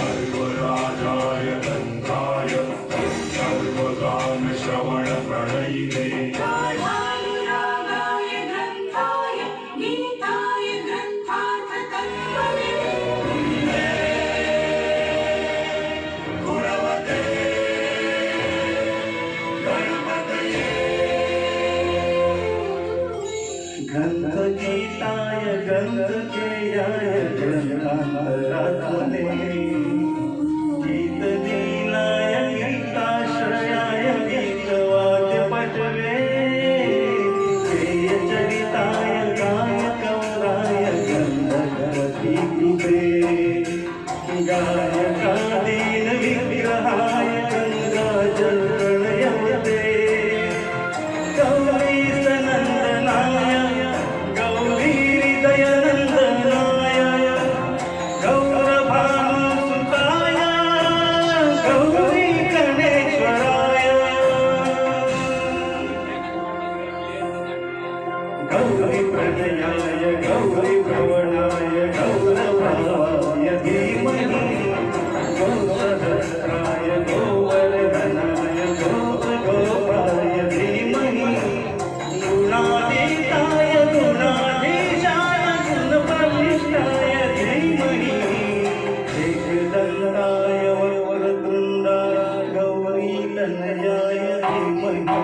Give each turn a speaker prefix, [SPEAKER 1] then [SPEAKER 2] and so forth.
[SPEAKER 1] Hollywood. गंध गीताय गंध गेयाय गंधांतरात्मने गीत दीनाय गीताश्रयाय गीतवाद्य पटवे प्रिय चरिताय गाय कौराय गंध गती गुबे गाय गौरी प्रणयाय गौरी भवनाय गौरवाय धीमहि। गौरभद्राय गोवर्धनाय गोपगोपाय धीमहि। गुणादिताय गुणादिशाय गुणप्रविष्टाय धीमहि। एकदन्ताय वरदुन्दाय गौरी तनयाय धीमहि